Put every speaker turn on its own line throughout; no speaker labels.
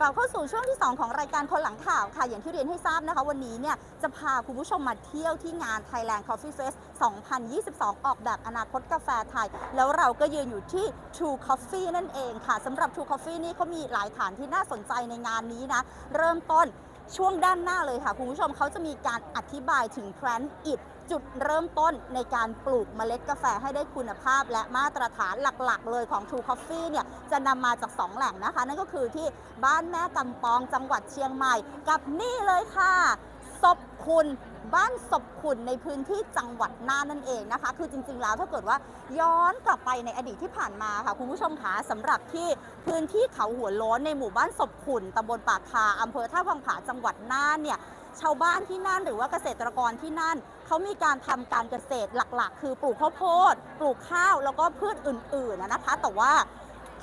กลับเข้าสู่ช่วงที่ 2 ของรายการคนหลังข่าวค่ะ อย่างที่เรียนให้ทราบนะคะ วันนี้เนี่ยจะพาคุณผู้ชมมาเที่ยวที่งาน Thailand Coffee Fest 2022 ออกแบบอนาคตกาแฟไทย แล้วเราก็ยืนอยู่ที่ True Coffee นั่นเองค่ะสำหรับ True Coffee นี่เขามีหลายฐานที่น่าสนใจในงานนี้นะ เริ่มต้นช่วงด้านหน้าเลยค่ะ คุณผู้ชมเขาจะมีการอธิบายถึง Plant It จุดเริ่มต้นในการปลูกเมล็ดกาแฟให้ได้คุณภาพ และมาตรฐานหลักๆ เลยของ True Coffee เนี่ยจะนำมาจาก 2 แหล่งนะคะ นั่นก็คือที่บ้านแม่กำปองจังหวัดเชียงใหม่ กับนี่เลยค่ะศพคุณบ้านศพคุณในพื้นที่จังหวัดน่านนั่นเองนะคะ คือจริง ๆ แล้วถ้าเกิดว่าย้อนกลับไปในอดีตที่ผ่านมาค่ะ คุณผู้ชมคะสำหรับที่พื้นที่เขาหัวโล้นในหมู่บ้านศพขุนตำบลปากคาอำเภอท่าวังผาจังหวัดน่านเนี่ย ชาวบ้านที่นั่นหรือว่าเกษตรกรที่นั่น เขามีการทำการเกษตรหลักๆ คือปลูกข้าวโพด ปลูกข้าวแล้วก็พืชอื่นๆนะนะคะ แต่ว่า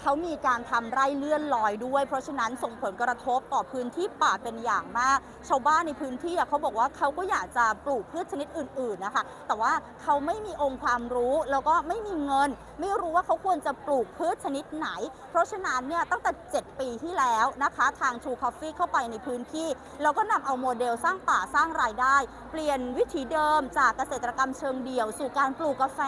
เขามีการทำไร่เลื่อนลอยด้วย เพราะฉะนั้นส่งผลกระทบต่อพื้นที่ป่าเป็นอย่างมาก ชาวบ้านในพื้นที่เขาบอกว่าเขาก็อยากจะปลูกพืชชนิดอื่น ๆนะคะ แต่ว่าเขาไม่มีองค์ความรู้แล้วก็ไม่มีเงิน ไม่รู้ว่าเขาควรจะปลูกพืชชนิดไหน เพราะฉะนั้นเนี่ยตั้งแต่ 7 ปีที่แล้วนะคะทาง True Coffee เข้าไปในพื้นที่แล้วก็นำเอาโมเดลสร้างป่าสร้างรายได้ เปลี่ยนวิถีเดิมจากเกษตรกรรมเชิงเดี่ยว สู่การปลูกกาแฟ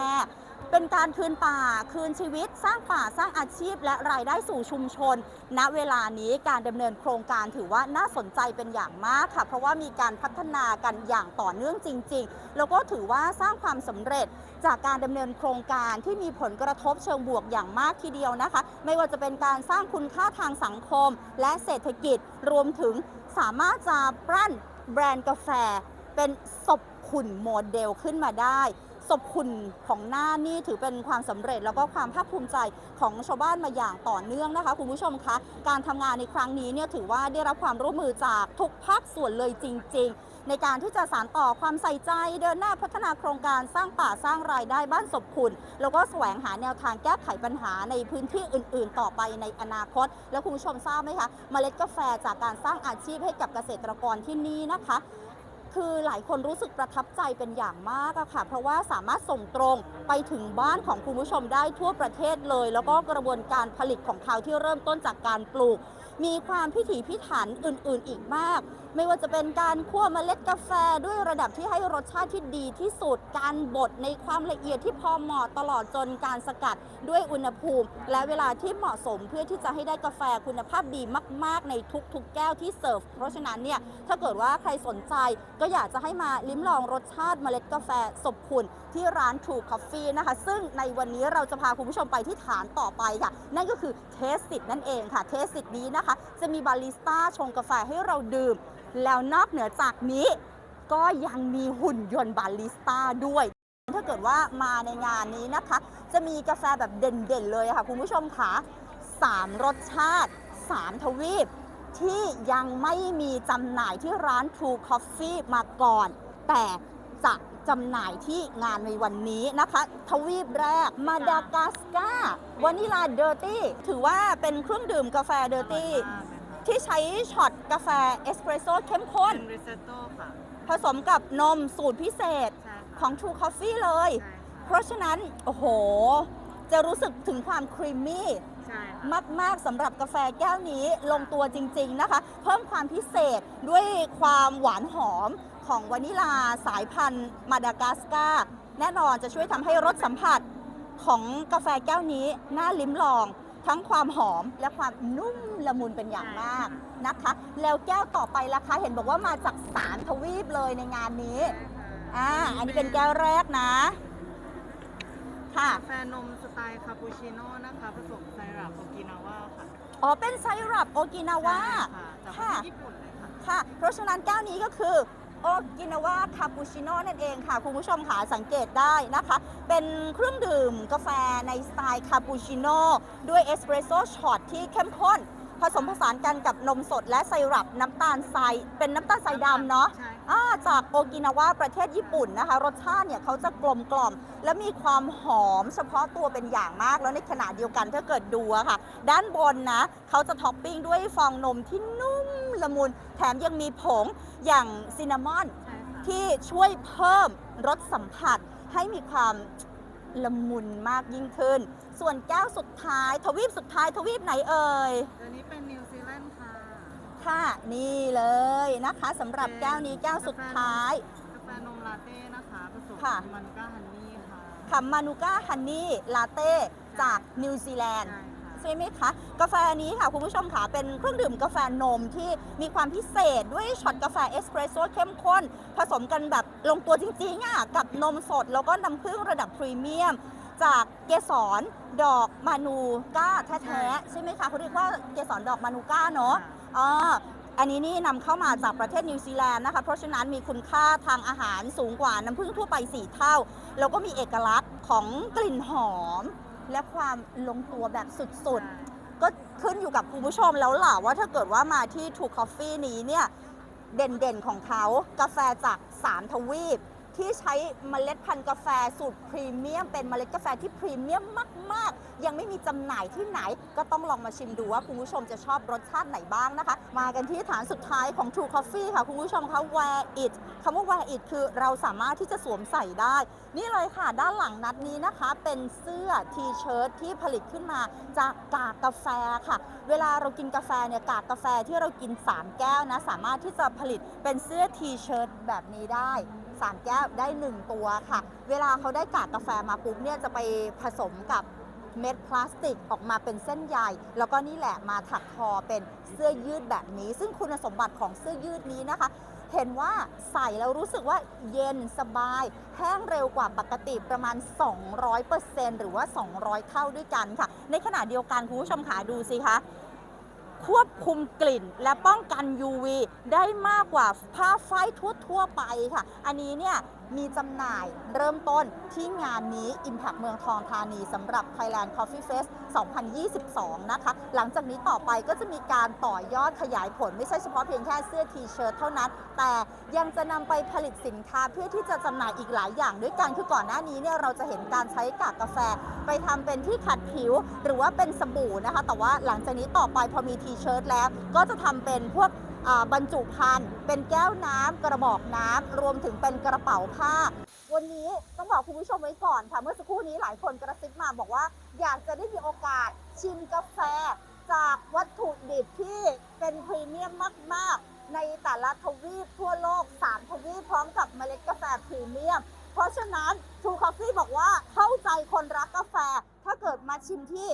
เป็นการคืนป่าคืนชีวิต สร้างป่าสร้างอาชีพ และรายได้สู่ชุมชน ณเวลานี้การดำเนินโครงการถือว่าน่าสนใจเป็นอย่างมากค่ะ เพราะว่ามีการพัฒนากันอย่างต่อเนื่องจริง ๆ แล้วก็ถือว่าสร้างความสำเร็จจากการดำเนินโครงการที่มีผลกระทบเชิงบวกอย่างมากทีเดียวนะคะ ไม่ว่าจะเป็นการสร้างคุณค่าทางสังคม และเศรษฐกิจรวมถึงสามารถจะปรั้นแบรนด์กาแฟ เป็นศพขุนโมเดลขึ้นมาได้ ศพขุนของหน้านี่ถือเป็นความสำเร็จ แล้วก็ความภาคภูมิใจของชาวบ้านมาอย่างต่อเนื่องนะคะ คุณผู้ชมคะ การทำงานในครั้งนี้เนี่ยถือว่าได้รับความร่วมมือจากทุกภาคส่วนเลยจริง ๆ ในการที่จะสานต่อความใส่ใจเดินหน้าพัฒนาโครงการสร้างป่าสร้างรายได้บ้านศพขุนแล้วก็แสวงหาแนวทางแก้ไขปัญหาในพื้นที่อื่น ๆ ต่อไปในอนาคต แล้วคุณผู้ชมทราบไหมคะเมล็ดกาแฟจากการสร้างอาชีพให้กับเกษตรกรที่นี่นะคะ คือหลายคนรู้สึกประทับใจเป็นอย่างมากอะค่ะ เพราะว่าสามารถส่งตรงไปถึงบ้านของคุณผู้ชมได้ทั่วประเทศเลย แล้วก็กระบวนการผลิตของเขาที่เริ่มต้นจากการปลูก มีความพิถีพิถันอื่นๆอีกมากไม่ว่าจะเป็นการคั่วเมล็ดกาแฟด้วยระดับที่ให้รสชาติที่ดีที่สุด การบดในความละเอียดที่พอเหมาะตลอดจนการสกัดด้วยอุณหภูมิ และเวลาที่เหมาะสมเพื่อที่จะให้ได้กาแฟคุณภาพดีมาก ๆ ในทุกๆ แก้วที่เสิร์ฟ เพราะฉะนั้นเนี่ยถ้าเกิดว่าใครสนใจก็อยากจะให้มาลิ้มลองรสชาติเมล็ดกาแฟสบคุณที่ร้าน True Coffee นะคะ ซึ่งในวันนี้เราจะพาคุณผู้ชมไปที่ฐานต่อไปค่ะ นั่นก็คือเทสสิตนั่นเองค่ะ เทสสิตนี้นะคะ จะมีบาริสต้าชงกาแฟให้เราดื่มแล้วนอกเหนือจากนี้ก็ยังมีหุ่นยนต์บาริสต้าด้วย ถ้าเกิดว่ามาในงานนี้นะคะ จะมีกาแฟแบบเด่นๆเลยค่ะ คุณผู้ชมค่ะ3รสชาติ 3 ทวีป ที่ยังไม่มีจำหน่ายที่ร้าน True Coffee มาก่อน แต่จะจำหน่ายที่งานในวันนี้นะคะ ทวีปแรกมาดากัสการ์วานิลาเดอร์ตี้ถือว่าเป็นเครื่องดื่มกาแฟเดอร์ตี้ ที่ใช้ช็อตกาแฟเอสเปรสโซ่เข้มข้น
เป็นริซอตโต้ค่ะ
ผสมกับนมสูตรพิเศษ
ใช่ค่ะ
ของ True Coffee เลย
ใช่ค่ะ
เพราะฉะนั้น โอ้โห จะรู้สึกถึงความครีมมี่
ใช่ค่ะ
มาก ๆสำหรับกาแฟแก้วนี้ลงตัวจริง ๆ นะคะ เพิ่มความพิเศษด้วยความหวานหอมของวานิลาสายพันธุ์มาดากัสการ์แน่นอนจะช่วยทำให้รสสัมผัสของกาแฟแก้วนี้น่าลิ้มลอง ทั้งความหอมและความนุ่มละมุนเป็นอย่างมากนะคะ แล้วแก้วต่อไปราคาเห็นบอกว่ามาจากสามทวีปเลยในงานนี้อ่าอันนี้เป็นแก้วแรกนะ ค่ะ
กาแฟนมสไตล์คาปูชิโน่นะคะ ผสมไซรัปโอกินาว่าค่ะ
อ๋อเป็นไซรัปโอกินาวา
ใช่ค่ะจากประ
ค่ะ
เทศญี่ปุ่นเลยค่ะ
ค่ะ เพราะฉะนั้นแก้วนี้ก็คือ โอกินาวาคาปูชิโน่นั่นเองค่ะ คุณผู้ชมค่ะสังเกตได้นะคะ เป็นเครื่องดื่มกาแฟในสไตล์คาปูชิโน่ด้วยเอสเปรสโซ่ช็อตที่เข้มข้น ผสมผสานกันกับนมสดและไซรัปน้ำตาลทรายเป็นน้ำตาลทรายดำเนาะ
ใช่ค่ะ
อ่าจากโอกินาวาประเทศญี่ปุ่นนะคะ รสชาติเนี่ยเขาจะกลมกล่อม และมีความหอมเฉพาะตัวเป็นอย่างมาก แล้วในขณะเดียวกันถ้าเกิดดูอะค่ะ ด้านบนนะเขาจะท็อปปิ้งด้วยฟองนมที่นุ่มละมุนแถมยังมีผงอย่างซินนามอน
ใช่ค่ะ
ที่ช่วยเพิ่มรสสัมผัสให้มีความ ละมุนมากยิ่งขึ้น ส่วนแก้วสุดท้าย ทวีปสุดท้ายทวีปไหนเอ่ย
ตัวนี้เป็นนิวซีแลนด์ค่ะ
ค่ะนี่เลยนะคะสำหรับแก้วนี้แก้วสุดท้าย
กาแฟนมลาเต้นะคะผสม
ค่ะ
มันก้าฮันนี่ค่ะ
ค่ะมานูก้าฮันนี่ลาเต้จากนิวซีแลนด์
ใช่ค่ะ
ใช่ไหมคะ กาแฟนี้ค่ะ คุณผู้ชมค่ะ เป็นเครื่องดื่มกาแฟนมที่มีความพิเศษด้วยช็อตกาแฟเอสเปรสโซ่เข้มข้น ผสมกันแบบลงตัวจริงๆอะกับนมสดแล้วก็น้ำผึ้งระดับพรีเมียมจากเกสรดอกมานูก้าแท้ๆใช่ไหมคะเขาเรียกว่าเกสรดอกมานูก้าเนาะอ่าอันนี้นี่นำเข้ามาจากประเทศนิวซีแลนด์นะคะ เพราะฉะนั้นมีคุณค่าทางอาหารสูงกว่าน้ำผึ้งทั่วไป 4 เท่า แล้วก็มีเอกลักษณ์ของกลิ่นหอม และความลงตัวแบบสุดๆ ก็ขึ้นอยู่กับคุณผู้ชมแล้วล่ะว่าถ้าเกิดว่ามาที่ True Coffee นี้เนี่ย เด่นๆของเขากาแฟจาก 3 ทวีป ที่ใช้เมล็ดพันธุ์กาแฟสูตรพรีเมียมเป็นเมล็ดกาแฟที่พรีเมียมมาก ๆ ยังไม่มีจำหน่ายที่ไหน ก็ต้องลองมาชิมดูว่าคุณผู้ชมจะชอบรสชาติไหนบ้างนะคะ มากันที่ฐานสุดท้ายของ True Coffee ค่ะ คุณผู้ชมคะ Wear It คำว่า Wear It คือเราสามารถที่จะสวมใส่ได้ นี่เลยค่ะ ด้านหลังนัดนี้นะคะ เป็นเสื้อทีเชิ้ตที่ผลิตขึ้นมาจากกากกาแฟค่ะ เวลาเรากินกาแฟเนี่ยกากกาแฟที่เรากิน 3 แก้วนะสามารถที่จะผลิตเป็นเสื้อทีเชิ้ตแบบนี้ได้ 3 แก้วได้ 1 ตัวค่ะ เวลาเขาได้กากกาแฟมาปุ๊บเนี่ยจะไปผสมกับเม็ดพลาสติกออกมาเป็นเส้นใยแล้วก็นี่แหละมาถักทอเป็นเสื้อยืดแบบนี้ ซึ่งคุณสมบัติของเสื้อยืดนี้นะคะ เห็นว่าใส่แล้วรู้สึกว่าเย็นสบาย แห้งเร็วกว่าปกติประมาณ 200%หรือว่า 200 เท่าด้วยกันค่ะ ในขณะเดียวกันคุณผู้ชมขาดูสิคะ ควบคุมกลิ่นและป้องกัน UV ได้มากกว่าผ้าฝ้ายทั่ว ๆ ไปค่ะ อันนี้เนี่ย มีจำหน่ายเริ่มต้นที่งานนี้ Impact เมืองทองธานีสำหรับ Thailand Coffee Fest 2022 นะคะ หลังจากนี้ต่อไปก็จะมีการต่อยอดขยายผลไม่ใช่เฉพาะเพียงแค่เสื้อทีเชิ้ตเท่านั้น แต่ยังจะนำไปผลิตสินค้าเพื่อที่จะจำหน่ายอีกหลายอย่างด้วยกันคือก่อนหน้านี้เนี่ยเราจะเห็นการใช้กากกาแฟ ไปทำเป็นที่ขัดผิว หรือว่าเป็นสบู่นะคะ แต่ว่าหลังจากนี้ต่อไปพอมีทีเชิ้ตแล้ว ก็จะทำเป็นพวก บรรจุภัณฑ์เป็นแก้วน้ำกระบอกน้ำรวมถึงเป็นกระเป๋าผ้า วันนี้ต้องบอกคุณผู้ชมไว้ก่อนค่ะเมื่อสักครู่นี้หลายคนกระซิบมาบอกว่า อยากจะได้มีโอกาสชิมกาแฟ จากวัตถุดิบที่เป็นพรีเมียมมากๆ ในแต่ละทวีปทั่วโลก 3 ทวีปพร้อมกับเมล็ดกาแฟพรีเมียม เพราะฉะนั้น True Coffee บอกว่าเข้าใจคนรักกาแฟถ้าเกิดมาชิมที่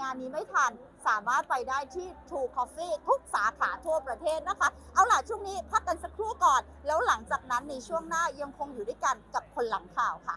งานนี้ไม่ทันสามารถไปได้ที่ True Coffee ทุกสาขาทั่วประเทศนะคะ เอาล่ะช่วงนี้พักกันสักครู่ก่อน แล้วหลังจากนั้นในช่วงหน้ายังคงอยู่ด้วยกันกับคนหลังข่าวค่ะ